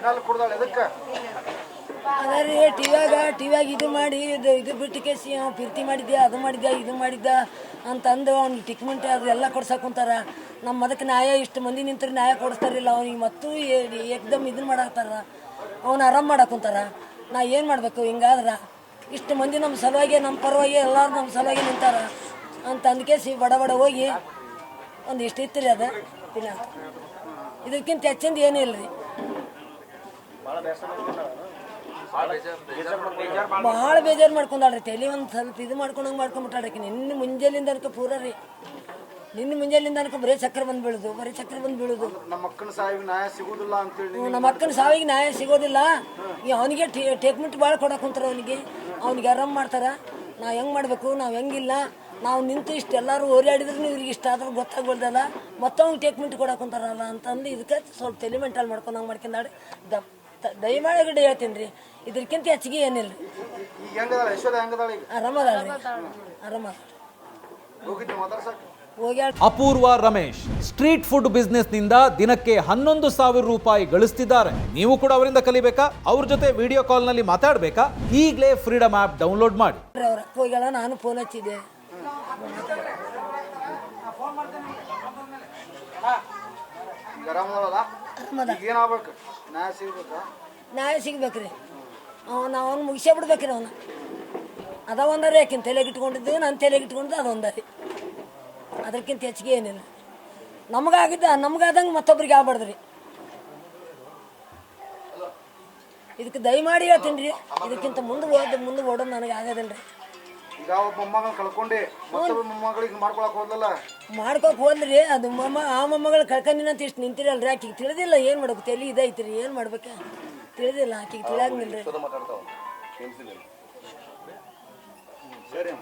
ಬಿಡಲ್ ಕುಡ್ದಾಳ, ಎದಕ್ಕೆ? ಅದ ಟಿವ್ಯಾಗ ಟಿವ್ಯಾಗ ಇದು ಮಾಡಿ, ಇದು ಇದು ಬಿಟ್ಟು ಕೇಸಿ ಅವ್ನು ಪ್ರೀತಿ ಮಾಡಿದ್ದೆ ಅದು ಮಾಡಿದ್ದ ಇದು ಮಾಡಿದ್ದ ಅಂತಂದು ಅವ್ನಿಗೆ ಟ್ರೀಟ್ಮೆಂಟ್ ಅದು ಎಲ್ಲ ಕೊಡ್ಸಕ್ಕೆ ನಮ್ಮ ಅದಕ್ಕೆ ನ್ಯಾಯ, ಇಷ್ಟು ಮಂದಿ ನಿಂತ್ರೆ ನ್ಯಾಯ ಕೊಡಿಸ್ತಾರಿಲ್ಲ ಅವ್ನಿಗೆ ಮತ್ತೂ ಏಕ್ದಮ್ ಇದನ್ನ ಮಾಡಾಕ್ತಾರ ಅವ್ನು ಆರಾಮ್ ಮಾಡಾಕುಂತಾರ ಕುಂತಾರ. ನಾ ಏನು ಮಾಡಬೇಕು, ಹಿಂಗಾದ್ರೆ? ಇಷ್ಟು ಮಂದಿ ನಮ್ಮ ಸಲುವಾಗಿ ನಮ್ಮ ಪರವಾಗಿ, ಎಲ್ಲರೂ ನಮ್ಮ ಸಲುವಾಗಿ ನಿಂತಾರ. ಅಂತ ಅಂದ್ಕೇಸಿ ಬಡ ಬಡ ಹೋಗಿ ಒಂದು ಇಷ್ಟು ಇತ್ತು ರೀ ಅದು ಇದಕ್ಕಿಂತ ಹೆಚ್ಚಿಂದ ಏನೂ ಇಲ್ಲ ರೀ ಭಾಳ ಬೇಜಾರು ಮಾಡ್ಕೊಂಡಾಳ್ರಿ ತಲೆ ಒಂದು ಸ್ವಲ್ಪ ಇದು ಮಾಡ್ಕೊಂಡಂಗೆ ಮಾಡ್ಕೊಂಬಿಟ್ಟಾಳಕ್ಕೆ ನಿನ್ನೆ ಮುಂಜಾಲಿಂದ ಅನ್ಕ ಪೂರ ರೀ. ನಿನ್ನೆ ಮುಂಜಾಲಿಂದ ಅನ್ಕ ಬರೀ ಚಕ್ರ ಬಂದು ಬೀಳುದು ಬರೀ ಚಕ್ರ ಬಂದು ಬೀಳುದು. ನಮ್ಮ ಅಕ್ಕನ ಸಾವಿಗೆ ನ್ಯಾಯ ಸಿಗೋದಿಲ್ಲ ಅಂತೇಳಿ ನಮ್ಮ ಅಕ್ಕನ ಸಾವಿಗೆ ನ್ಯಾಯ ಸಿಗೋದಿಲ್ಲ. ಈ ಅವನಿಗೆ ಟ್ರೀಟ್ಮೆಂಟ್ ಭಾಳ ಕೊಡಕ್ಕೆ ಕುಂತಾರ ಅವನಿಗೆ. ಅವ್ನಿಗೆ ಆರಾಮ್ ಮಾಡ್ತಾರ. ನಾವು ಹೆಂಗೆ ಮಾಡಬೇಕು? ನಾವು ಹೆಂಗಿಲ್ಲ? ನಾವು ನಿಂತು ಇಷ್ಟು ಎಲ್ಲರೂ ಓಡಾಡಿದ್ರು ಇವ್ರಿಗೆ ಇಷ್ಟ ಆದ್ರೂ ಗೊತ್ತಾಗ್ಬೋದಲ್ಲ ಮತ್ತೊಂದು ಟೇಕ್ಮೆಂಟ್ ಟ್ರೀಟ್ಮೆಂಟ್ ಕೊಡಕ್ಕೆ ಕುಂತಾರಲ್ಲ ಅಂತಂದು ಇದಕ್ಕೆ ಸ್ವಲ್ಪ ತಲೆ ಮೆಂಟಲ್ ಮಾಡ್ಕೊಂಡಂಗೆ ಮಾಡ್ಕೊಂಡಾಡಿ ದ ತ- ದಯಮಾಡಿ ಗಡಿ ಹೇಳ್ತೀನಿ ರೀ ಇದಕ್ಕಿಂತ ಹೆಚ್ಚಿಗೆ ಏನಿಲ್ಲ. ರೀ ಈಗ? ಹೆಂಗದಾಳ ಯಶೋದ ಹೆಂಗದಾಳ ಈಗ. ಆರಾಮದ ಆರಾಮದ ಹೋಗಿದ್ದೆ ಮಾತಾಡ್ಸಕ್ ಹೋಗಿ ಅಪೂರ್ವ ರಮೇಶ್ ಸ್ಟ್ರೀಟ್ ಫುಡ್ ಬಿಸ್ನೆಸ್ನಿಂದ ದಿನಕ್ಕೆ ಹನ್ನೊಂದು ಸಾವಿರ ರೂಪಾಯಿ ಗಳಿಸ್ತಿದ್ದಾರೆ. ನೀವು ಕೂಡ ಅವರಿಂದ ಕಲಿಬೇಕಾ? ಅವ್ರ ಜೊತೆ ವಿಡಿಯೋ ಕಾಲ್ನಲ್ಲಿ ಮಾತಾಡಬೇಕಾ? ಈಗಲೇ ಫ್ರೀಡಮ್ ಆಪ್ ಡೌನ್ಲೋಡ್ ಮಾಡಿ. ಅವ್ರ ನಾನು ಫೋನ್ ಹಚ್ಚಿದೆ ಗರಂ ಆರಾಮದ. ಈಗ ಏನಾಗ್ಬೇಕು ನ್ಯಾಯ ಸಿಗ್ಬೇಕಾ? ನ್ಯಾಯ ಸಿಗ್ಬೇಕ್ರಿ. ಅವನು ಅವನು ಮುಗಿಸೇ ಬಿಡ್ಬೇಕ್ರಿ ಅವನು. ಅದ ಒಂದರಿ ಯಾಕಿನ್ ತಲೆಗೆ ಇಟ್ಕೊಂಡಿದ್ದು ನಾನು ತಲೆಗೆ ಇಟ್ಕೊಂಡಿದ್ದು ಅದು ಒಂದರಿ. ಅದಕ್ಕಿಂತ ಹೆಚ್ಚಿಗೆ ಏನಿಲ್ಲ. ನಮಗಾಗಿದ್ದ ನಮಗಾದಂಗೆ ಮತ್ತೊಬ್ರಿಗೆ ಆಗ್ಬಾರ್ದ್ರಿ. ಇದಕ್ಕೆ ದಯಮಾಡಿ ಹೇಳ್ತೀನಿ ರೀ ಇದಕ್ಕಿಂತ ಮುಂದೆ ಓದ್ ಮುಂದೆ ಓಡೋದು ನನಗೆ ಆಗೋದಿಲ್ಲ ರೀ ಈಗ ಒಬ್ಬ ಮೊಮ್ಮಗನ್ ಕಳ್ಕೊಂಡೆ ಮತ್ತೊಬ್ಬ ಮೊಮ್ಮಗಳಿಗೆ ಮಾಡ್ಕೊಳಕ್ ಹೋದ್ಲಲ್ಲ? ಮಾಡ್ಕೊಕ್ ಹೋದ್ರಿ ಅದು ಮೊಮ್ಮ ಆ ಮೊಮ್ಮಗಳು ಕಳ್ಕೊಂಡಿನ ಅಂತ ಇಷ್ಟು ನಿಂತಿರಲ್ರಿ ಆಕಿಗೆ ತಿಳಿದಿಲ್ಲ ಏನು ಮಾಡ್ಬೇಕು ತಲೆ ಇದೈತ್ರಿ ಏನು ಮಾಡ್ಬೇಕು? ತಿಳಿದಿಲ್ಲ ಆಕಿಗೆ ತಿಳಿಯಂಗಿಲ್ಲ ರೀ ಸರಿ.